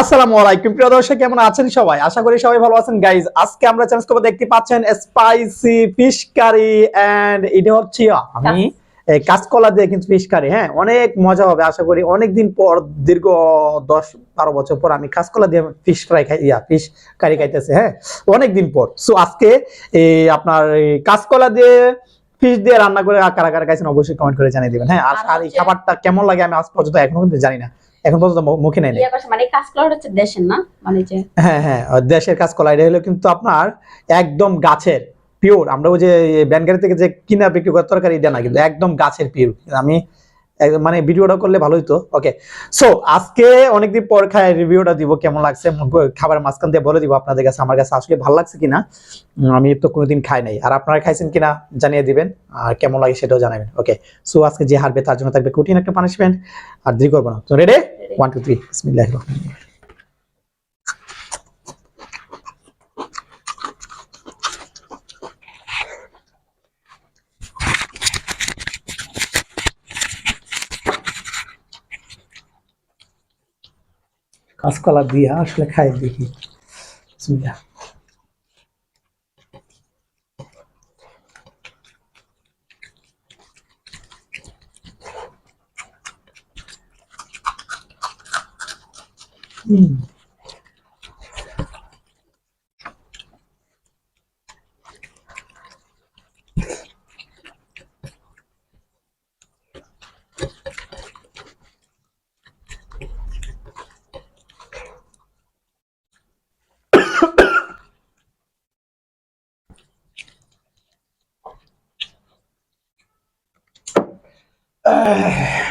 আসসালামু আলাইকুম। প্রিয় দর্শক কেমন আছেন সবাই? আশা করি সবাই ভালো আছেন। গাইজ আজকে আমরা চ্যানেল করব দেখতে পাচ্ছেন স্পাইসি ফিশ কারি এন্ড এটা হচ্ছে আমি কাঁচকলা দিয়ে কিন্তু ফিশ কারি হ্যাঁ অনেক মজা হবে আশা করি। অনেক দিন পর দীর্ঘ দশ বারো বছর পর আমি কাঁচকলা দিয়ে ফিশ ফ্রাই খাই ইয়া ফিশ কারি খাইতেছে হ্যাঁ অনেক দিন পর। সো আজকে এই আপনার কাঁচকলা দিয়ে ফিশ দিয়ে রান্না করে কারা কারা খাইছেন অবশ্যই কমেন্ট করে জানিয়ে দিবেন হ্যাঁ আর এই খাবারটা কেমন লাগে আমি আজ পর্যন্ত এখনও কিন্তু জানি না। এখন পর্যন্ত মুখে নেই মানে কাঁচকলাটা হচ্ছে দেশের না? মানে যে হ্যাঁ হ্যাঁ দেশের কাজ কলা এটা হলো কিন্তু আপনার একদম গাছের পিওর আমরা ওই যে ব্যানগাড়ি থেকে যে কিনা বিক্রি করার তরকারি এটা না কিন্তু একদম গাছের পিওর আমি মানে ভিডিওটা করলে ভালো হতো ওকে সো আজকে অনেকদিন পর খাই রিভিউটা দিব কেমন লাগছে খাবার মাঝখান দিয়ে বলে দিব আপনাদের কাছে আমার কাছে আসলে ভালো লাগছে কিনা। আমি তো কোনোদিন খাই নাই। আর আপনারা খাইছেন কিনা জানিয়ে দিবেন আর কেমন লাগে সেটাও জানাবেন। ওকে সো আজকে যে হারবে তার জন্য থাকবে কঠিন একটা পানিশমেন্ট আর দেরি করব না। তো রেডি ওয়ান টু থ্রি বিসমিল্লাহ কাঁচকলা দিয়ে আসলে খাই দেখি। বিসমিল্লাহ। Ugh.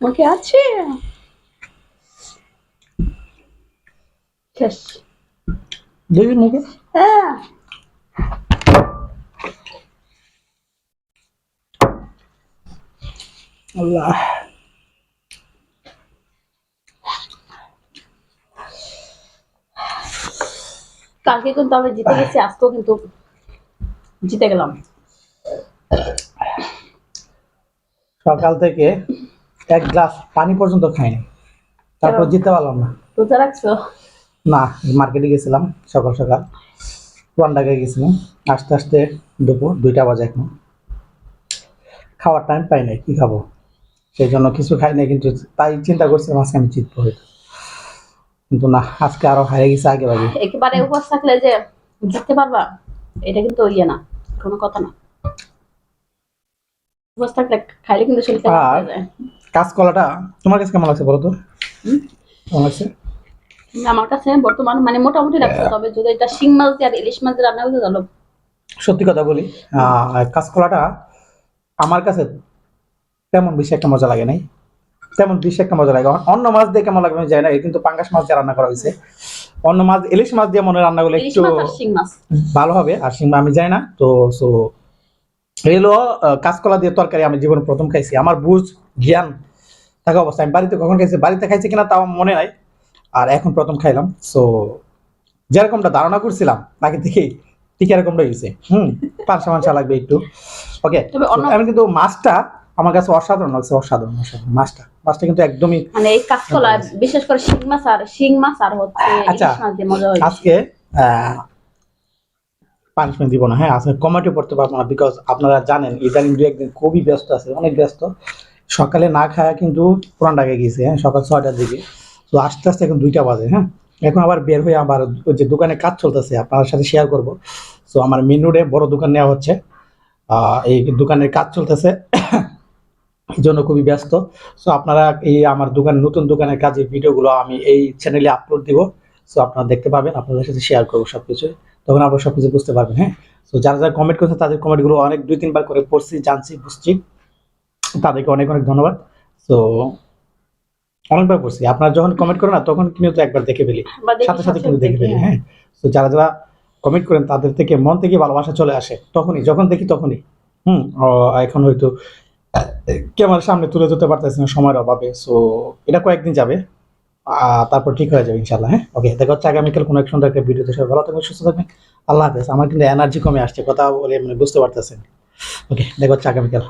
মুখে আছে? শেষ দেখি মুখে। হ্যাঁ। আল্লাহ। কালকে কিন্তু আমি জিতে গেছি আজকেও কিন্তু জিতে গেলাম। সকাল থেকে এক গ্লাস পানি পর্যন্ত খাইনি। তারপর? জিততে পারলাম না। রোজা রাখছো? না মার্কেটে গেছিলাম সকাল সকাল। পুরান ঢাকায় গেছিলাম। আস্তে আস্তে দুপুর দুইটা বাজে এখন। খাওয়ার টাইম পাই নাই কি খাব? সেই জন্য কিছু খাই নাই কিন্তু তাই চিন্তা করছিলাম আজকে আমি জিতবো হয়তো। কিন্তু না আজকে আরও হারিয়ে গেছে আগে ভাগে একেবারে উপবাস থাকলে যে জিততে পারবা এটা কিন্তু ইয়ে না কোনো কথা না। থাকলে খাইলে কিন্তু আর- হয়ে কাঁচকলাটা তোমার কাছে কেমন লাগছে বলো তো? কেমন লাগছে? আমার কাছে বর্তমান মানে মোটামুটি লাগছে তবে যদি এটা শিং মাছ দিয়ে আর ইলিশ মাছ দিয়ে রান্না করতে সত্যি কথা বলি কাঁচকলাটা আমার কাছে তেমন বেশি একটা মজা লাগে নাই। তেমন বেশি একটা মজা লাগে। অন্য মাছ দিয়ে কেমন লাগবে আমি জানি না কিন্তু পাঙ্গাস মাছ দিয়ে রান্না করা হয়েছে। অন্য মাছ ইলিশ মাছ দিয়ে মনে রান্না করলে একটু শিং মাছ। ভালো হবে আর সিংবা আমি যাই না তো সো এলো কাঁচকলা দিয়ে তরকারি আমি জীবনে প্রথম খাইছি। আমার বুঝ জ্ঞান থাকা অবস্থা আমি বাড়িতে কখন খাইছি বাড়িতে খাইছি কিনা তাও মনে নাই। আর এখন প্রথম খাইলাম সো যেরকমটা ধারণা করছিলাম আগে থেকেই ঠিক এরকমটা হয়েছে হুম পাঁচশো মাংসা লাগবে একটু। ওকে আমি কিন্তু মাছটা আমার কাছে অসাধারণ লাগছে অসাধারণ অসাধারণ মাছটা। মাছটা কিন্তু একদমই মানে এই কাঁচকলা বিশেষ করে শিং মাছ আর শিং মাছ আর হচ্ছে আচ্ছা। আজকে পানিশমেন্ট দিব না। হ্যাঁ আজকে কমেন্টে পড়তে পারব না বিকজ আপনারা জানেন, ইদানিং দু একদিন খুবই ব্যস্ত আছে, অনেক ব্যস্ত। সকালে না খায়া কিন্তু পুরান ঢাকা গিয়েছে হ্যাঁ সকাল ছয়টার দিকে। তো আস্তে আস্তে এখন দুইটা বাজে হ্যাঁ। এখন আবার বের হয়ে আবার যে দোকানে কাজ চলতেছে, আপনার সাথে শেয়ার করব। সো আমার মেন রোডে বড় দোকান নেওয়া হচ্ছে। এই দোকানের কাজ চলতেছে। এই জন্য খুবই ব্যস্ত। সো আপনারা এই আমার দোকান, নতুন দোকানের কাজের ভিডিওগুলো আমি এই চ্যানেলে আপলোড দিব। সো আপনারা দেখতে পাবেন, আপনাদের সাথে শেয়ার করব সব কিছু তখন আপনারা সব কিছু বুঝতে পারবেন হ্যাঁ? তো যারা যারা কমেন্ট করছে তাদের কমেন্টগুলো অনেক দুই তিনবার করে পড়ছি জানছি বুঝছি। তাদেরকে অনেক অনেক ধন্যবাদ। তো অনেকবার পড়ছি। আপনারা যখন কমেন্ট করেন না তখন কিন্তু একবার দেখে ফেলি। সাথে সাথে কিন্তু দেখে ফেলি হ্যাঁ। হ্যাঁ? তো যারা যারা কমেন্ট করেন তাদের থেকে মন থেকে ভালোবাসা চলে আসে। তখনই যখন দেখি তখনই। হুম? এখন হয়তো ক্যামেরার সামনে তুলে ধরতে পারতেছি না সময়ের অভাবে। সো এটা কয়েকদিন যাবে। তারপর ঠিক হয়ে যাবে ইনশাল্লাহ হ্যাঁ? ওকে দেখা হচ্ছে আগামীকাল কোনো এক সুন্দর একটা ভিডিওতে সবাই ভালো থাকবেন, সুস্থ থাকবেন। আল্লাহ হাফেজ। আমার কিন্তু এনার্জি কমে আসছে, কথা বলে মানে বুঝতে পারতেছেন। ওকে দেখা হচ্ছে আগামীকাল।